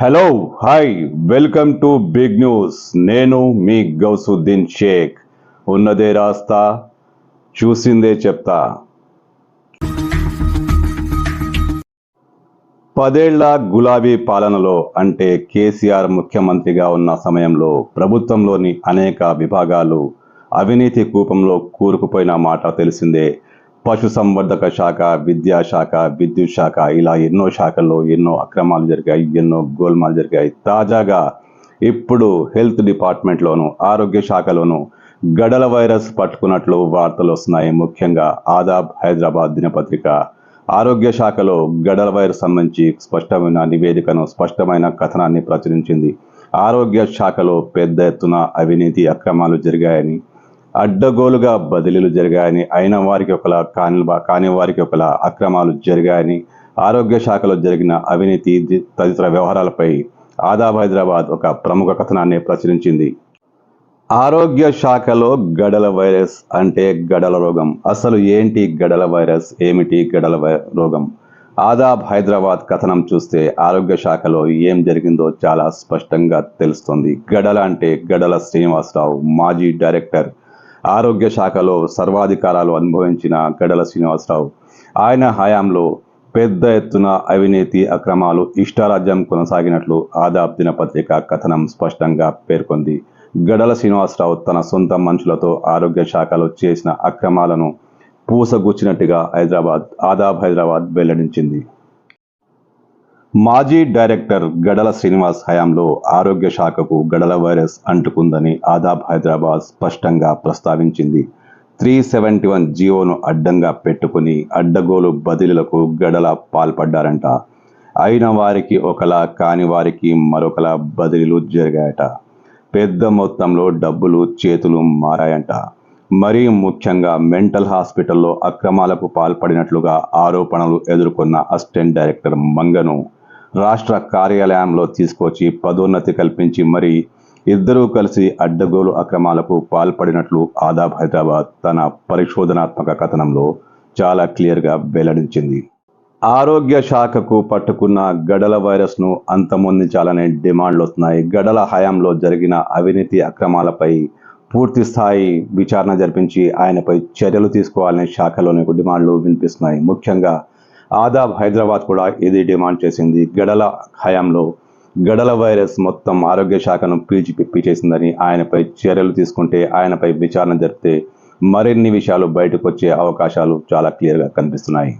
Hello hi welcome to big news నేను మీ గౌసుద్దీన్ షేక్. ఉన్నదే రాస్తా చూసిందే చెప్తా. పదేళ్ళ గులాబీ పాలనలో అంటే కేసీఆర్ ముఖ్యమంత్రిగా ఉన్న సమయంలో ప్రభుత్వంలోని అనేక విభాగాలు అవినీతి కూపంలో కూరుకుపోయిన మాట తెలిసిందే. పశుసంవర్ధక శాఖ విద్యాశాఖ విద్యుత్ శాఖ ఇలా ఎన్నో శాఖల్లో ఎన్నో అక్రమాలు జరిగాయి ఎన్నో గోల్మాలు జరిగాయి. తాజాగా ఇప్పుడు హెల్త్ డిపార్ట్మెంట్లోను ఆరోగ్య శాఖలోను గడల వైరస్ పట్టుకున్నట్లు వార్తలు వస్తున్నాయి. ముఖ్యంగా ఆదాబ్ హైదరాబాద్ దినపత్రిక. ఆరోగ్య శాఖలో గడల వైరస్ సంబంధించి స్పష్టమైన నివేదికను స్పష్టమైన కథనాన్ని ప్రచురించింది. ఆరోగ్య శాఖలో పెద్ద ఎత్తున అవినీతి అక్రమాలు జరిగాయని అడ్డగోలుగా బదిలీలు జరిగాయని అయిన వారికి ఒకలా కాని కాని వారికి ఒకలా అక్రమాలు జరిగాయని ఆరోగ్య శాఖలో జరిగిన అవినీతి తదితర వ్యవహారాలపై ఆదాబ్ హైదరాబాద్ ఒక ప్రముఖ కథనాన్ని ప్రచురించింది. ఆరోగ్య శాఖలో గడల వైరస్ అంటే గడల రోగం. అసలు ఏంటి గడల వైరస్? ఏమిటి గడల వై- రోగం? ఆదాబ్ హైదరాబాద్ కథనం చూస్తే ఆరోగ్య శాఖలో ఏం జరిగిందో చాలా స్పష్టంగా తెలుస్తుంది. గడల అంటే గడల శ్రీనివాసరావు మాజీ డైరెక్టర్ ఆరోగ్య శాఖలో సర్వాధికారాలు అనుభవించిన గడల శ్రీనివాసరావు. ఆయన హయాంలో పెద్ద ఎత్తున అవినీతి అక్రమాలు ఇష్టారాజ్యం కొనసాగినట్లు ఆదాబ్ దినపత్రిక కథనం స్పష్టంగా పేర్కొంది. గడల శ్రీనివాసరావు తన సొంత మనుషులతో ఆరోగ్య శాఖలో చేసిన అక్రమాలను పూసగుచ్చినట్టుగా హైదరాబాద్ ఆదాబ్ హైదరాబాద్ వెల్లడించింది. మాజీ డైరెక్టర్ గడల శ్రీనివాస్ హయాంలో ఆరోగ్య శాఖకు గడల వైరస్ అంటుకుందని ఆదాబ్ హైదరాబాద్ స్పష్టంగా ప్రస్తావించింది. త్రీ సెవెంటీ వన్ జియోను అడ్డంగా పెట్టుకుని అడ్డగోలు బదిలీలకు గడల పాల్పడ్డారంట. అయిన వారికి ఒకలా కాని వారికి మరొకలా బదిలీలు జరిగాయట. పెద్ద మొత్తంలో డబ్బులు చేతులు మారాయంట. మరీ ముఖ్యంగా మెంటల్ హాస్పిటల్లో అక్రమాలకు పాల్పడినట్లుగా ఆరోపణలు ఎదుర్కొన్న అసిస్టెంట్ డైరెక్టర్ మంగను రాష్ట్ర కార్యాలయంలో తీసుకొచ్చి పదోన్నతి కల్పించి మరి ఇద్దరూ కలిసి అడ్డగోలు అక్రమాలకు పాల్పడినట్లు ఆదాబ్ హైదరాబాద్ తన పరిశోధనాత్మక కథనంలో చాలా క్లియర్గా వెల్లడించింది. ఆరోగ్య శాఖకు పట్టుకున్న గడల వైరస్ను అంతమొందించాలనే డిమాండ్లు వస్తున్నాయి. గడల హయాంలో జరిగిన అవినీతి అక్రమాలపై పూర్తి స్థాయి విచారణ జరిపించి ఆయనపై చర్యలు తీసుకోవాలనే శాఖలోని డిమాండ్లు వినిపిస్తున్నాయి. ముఖ్యంగా ఆదాబ్ హైదరాబాద్ కూడా ఇది డిమాండ్ చేసింది. గడల హయాంలో గడల వైరస్ మొత్తం ఆరోగ్య శాఖను పీల్చి పిప్పి చేసిందని ఆయనపై చర్యలు తీసుకుంటే ఆయనపై విచారణ జరిపితే మరిన్ని విషయాలు బయటకు వచ్చే అవకాశాలు చాలా క్లియర్గా కనిపిస్తున్నాయి.